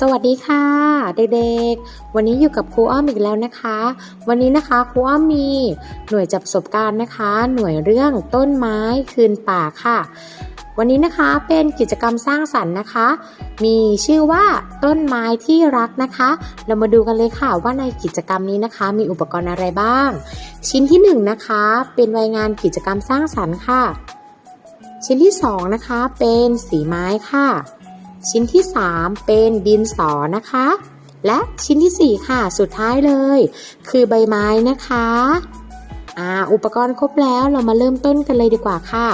สวัสดีค่ะ เด็กๆ วันนี้อยู่กับครูอ้อมอีกแล้วนะคะ วันนี้นะคะครูอ้อมมีหน่วยจับประสบการณ์นะคะ หน่วยเรื่องต้นไม้คืนป่าค่ะ วันนี้นะคะเป็นกิจกรรมสร้างสรรค์นะคะ มีชื่อว่าต้นไม้ที่รักนะคะ เรามาดูกันเลยค่ะว่าในกิจกรรมนี้นะคะ มีอุปกรณ์อะไรบ้าง ชิ้นที่หนึ่งนะคะเป็นรายงานกิจกรรมสร้างสรรค์ค่ะ ชิ้นที่สองนะคะเป็นสีไม้ค่ะ ชิ้นที่ 3 เป็นดินสอนะคะ และชิ้นที่ 4 ค่ะ สุดท้ายเลย คือใบไม้นะคะอ่าอุปกรณ์ครบแล้วเรามาเริ่มต้นกันเลยดีกว่าค่ะ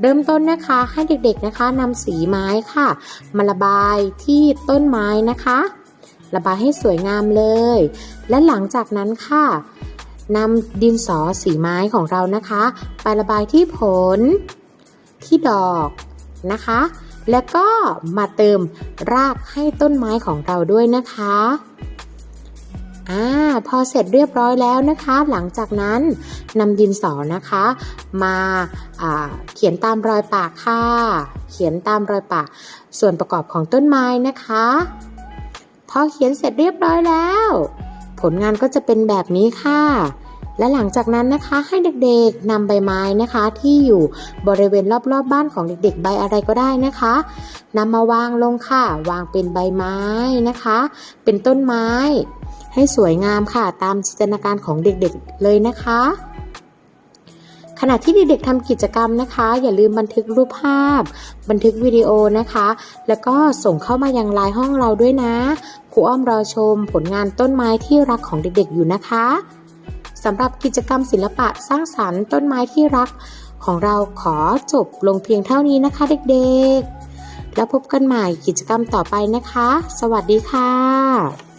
เริ่มต้นนะคะให้เด็กๆนะคะนำสีไม้ค่ะ มาระบายที่ต้นไม้นะคะ ระบายให้สวยงามเลย และหลังจากนั้นค่ะนำดินสอสีไม้ของเรานะคะ ไประบายที่ผล ที่ดอกนะคะ แล้วก็มาเติมรากให้ต้นไม้ของเราด้วยนะคะอ่าพอเสร็จเรียบร้อยแล้วนะคะ หลังจากนั้นนำดินสอนะคะ มาาเขียนตามรอยปากค่ะ เขียนตามรอยปาก ส่วนประกอบของต้นไม้นะคะ พอเขียนเสร็จเรียบร้อยแล้ว ผลงานก็จะเป็นแบบนี้ค่ะ และหลังจากนั้นนะคะให้เด็กๆนำใบไม้นะคะ ที่อยู่บริเวณรอบๆบบ้านของเด็กๆ ใบอะไรก็ได้นะคะนำมาวางลงค่ะ วางเป็นใบไม้นะคะ เป็นต้นไม้ ให้สวยงามค่ะ ตามจินตนาการของเด็กๆเลยนะคะ ขณะที่เด็กๆทำกิจกรรมนะคะ อย่าลืมบันทึกรูปภาพ บันทึกวิดีโอนะคะ แล้วก็ส่งเข้ามายังไลน์ห้องเราด้วยนะครูอ้อมรอชม ผลงานต้นไม้ที่รักของเด็กๆอยู่นะคะ สำหรับกิจกรรมศิลปะสร้างสรรค์ต้นไม้ที่รัก ของเราขอจบลงเพียงเท่านี้นะคะเด็กๆ แล้วพบกันใหม่กิจกรรมต่อไปนะคะ สวัสดีค่ะ